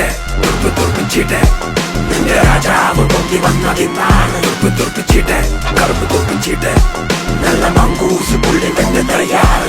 തുറപ്പിച്ചിട്ട് തുറപ്പ് തുറപ്പിച്ചിട്ട് നിന്റെ രാജാവ് പൊങ്ങി വന്നതിന്നാണ് തുറപ്പ് തുറപ്പിച്ചിട്ട് കറുപ്പ് തുറപ്പിച്ചിട്ട് നല്ല മങ്കൂസ് പുള്ളി വെന്റെ തയ്യാറ്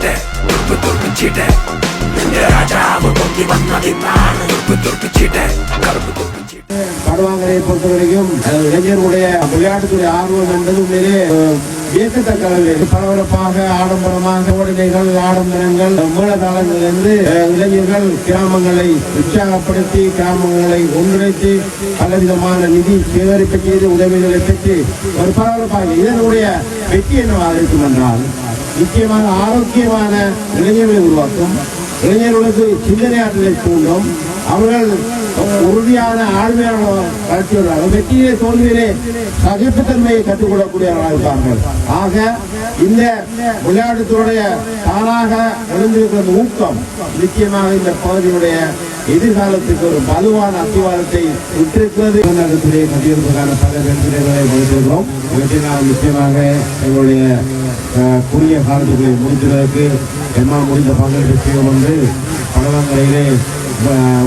തുറപ്പിച്ചിട്ട് തുറപ്പ് തുറപ്പിച്ചിട്ട് നിന്റെ രാജാവ് പൊങ്ങി വന്നതിന്നാണ് തുറപ്പ് തുറപ്പിച്ചിട്ട് കറുപ്പ് തുറപ്പിച്ചിട്ട് படுவாங்கலை பொறுத்த வரைக்கும் அஹ், இளைஞர்களுடைய விளையாட்டுத்துறை ஆர்வம் என்பது உண்மையிலே அஹ், வியக்கத்தக்க அளவில் பரபரப்பாக ஆடம்பரமாக ஓடினைகள் ஆடம்பரங்கள் மூலதாளங்கள் என்று அஹ், இளைஞர்கள் கிராமங்களை உற்சாகப்படுத்தி கிராமங்களை ஒன்றிணைத்து பலவிதமான நிதி சேகரிப்பு செய்து உதவிகளை பெற்று ஒரு பரபரப்பாக இதனுடைய வெற்றி என்னவாக இருக்கும் என்றால் முக்கியமான ஆரோக்கியமான இளைஞர்களை உருவாக்கும். இளைஞர்களுக்கு சிந்தனையாற்றலை தூண்டும். அவர்கள் உறுதியான ஆழ்மையான வளர்ச்சியோட வெற்றியிலே தோல்வியிலே சகிப்புத்தன்மையை கற்றுக்கொள்ளக்கூடியவர்களாக இருப்பார்கள் ஆக இந்த விளையாட்டுத்துறைய தானாக எழுந்திருக்கிற ஊக்கம் நிச்சயமாக இந்த பகுதியுடைய எதிர்காலத்துக்கு ஒரு வலுவான அத்திவாரத்தை விட்டிருக்கிறது. விளையாட்டுத்துறையை கட்டியிருப்பதற்கான பல வெற்றிகளை கொடுத்திருக்கிறோம் இவற்றை நாம் நிச்சயமாக எங்களுடைய அஹ், குறுகிய காலத்துக்குள்ளே முடிக்கிறதுக்கு எம்மா முடிந்த பங்களிப்பு வந்து பலவங்களிலே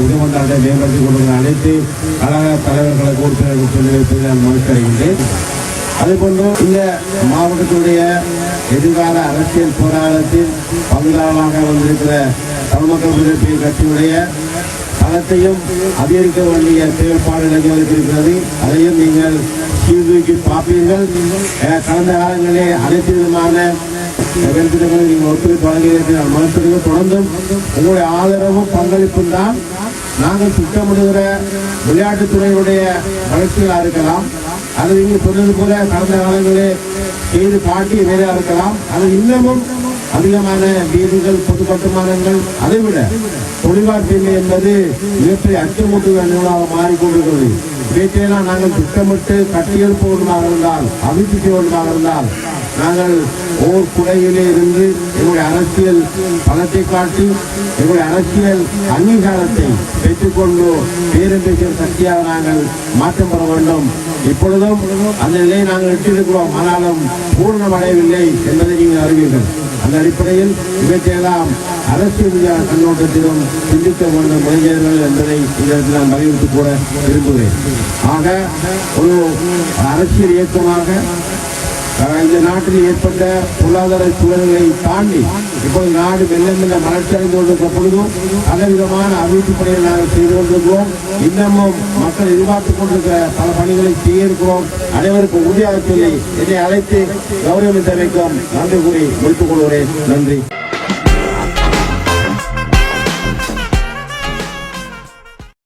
உதவந்தாட்டை மேம்படுத்திக் கொண்டிருக்கிற அனைத்து கழக தலைவர்களை கூட்டு சொல்லி வைப்பதில் நான் மகிழ்ச்சியடைகின்றேன் அதேபோன்று இந்த மாவட்டத்துடைய எதிர்கால அரசியல் போராட்டத்தில் பங்குதாரமாக வந்திருக்கிற தமிழ் மக்கள் விடுதலை கட்சியுடைய தளத்தையும் அதிகரிக்க வேண்டிய செயல்பாடு நடைபெறுகிறது அதையும் நீங்கள் சீர்தூக்கி பார்ப்பீர்கள் கடந்த காலங்களிலே அனைத்து விதமான வெற்றிடங்களை நீங்கள் ஒத்துழைப்பு வழங்கியிருக்கிற மனசுக்கு தொடர்ந்தும் உங்களுடைய ஆதரவும் பங்களிப்பும் தான் நாங்கள் திட்டமிடுகிற விளையாட்டுத்துறையுடைய வளர்ச்சிகளாக இருக்கலாம் அது இங்கே சொன்னது போல கடந்த காலங்களிலே செய்து காட்டிய வேலையாக இருக்கலாம் அது இன்னமும் அதிகமான வீடுகள் பொது கட்டுமானங்கள் அதைவிட தொழில்வாழ்க்கை என்பது மிகப்பெரிய அச்சமூட்டுகிற நிகழ்வாக மாறிக்கொண்டிருக்கிறது. இவற்றையெல்லாம் நாங்கள் திட்டமிட்டு கட்டியெழுப்ப வேண்டுமாக இருந்தால் அபிவிருத்தி ஒன்றாக வேண்டுமாக இருந்தால் நாங்கள் ஓர் குடையிலே இருந்து எங்களுடைய அரசியல் பணத்தை காட்டி எங்களுடைய அரசியல் அங்கீகாரத்தை பெற்றுக்கொண்டு பேரும் சக்தியாக நாங்கள் மாற்றம் பெற வேண்டும். இப்பொழுதும் அந்த நிலையை நாங்கள் எட்டிருக்கிறோம் ஆனாலும் பூர்ணமடையவில்லை என்பதை நீங்கள் அறிவீர்கள். அந்த அடிப்படையில் இவற்றையெல்லாம் அரசியல் கண்ணோட்டத்திலும் சிந்திக்க வேண்டும் இளைஞர்கள் என்பதை இதற்கு நான் வலியுறுத்தி கூட விரும்புகிறேன். ஆக ஒரு அரசியல் இயக்கமாக இந்த நாட்டில் ஏற்பட்ட பொருளாதார சூழல்களை தாண்டி இப்போது நாடு மெல்ல மெல்ல வளர்ச்சி அடைந்து கொண்டிருக்கிற பொழுதும் பல விதமான அபிவிருத்தி பணிகளை நாங்கள் செய்து கொண்டிருக்கிறோம். இன்னமும் மக்கள் எதிர்பார்த்துக் கொண்டிருக்கிற பல பணிகளை செய்ய இருக்கிறோம் அனைவருக்கும் உறுதியாக சொல்லி என்னை அழைத்து கௌரவம் தெரிவிக்கும் நன்றி கூறி முடித்துக் கொள்கிறேன். நன்றி.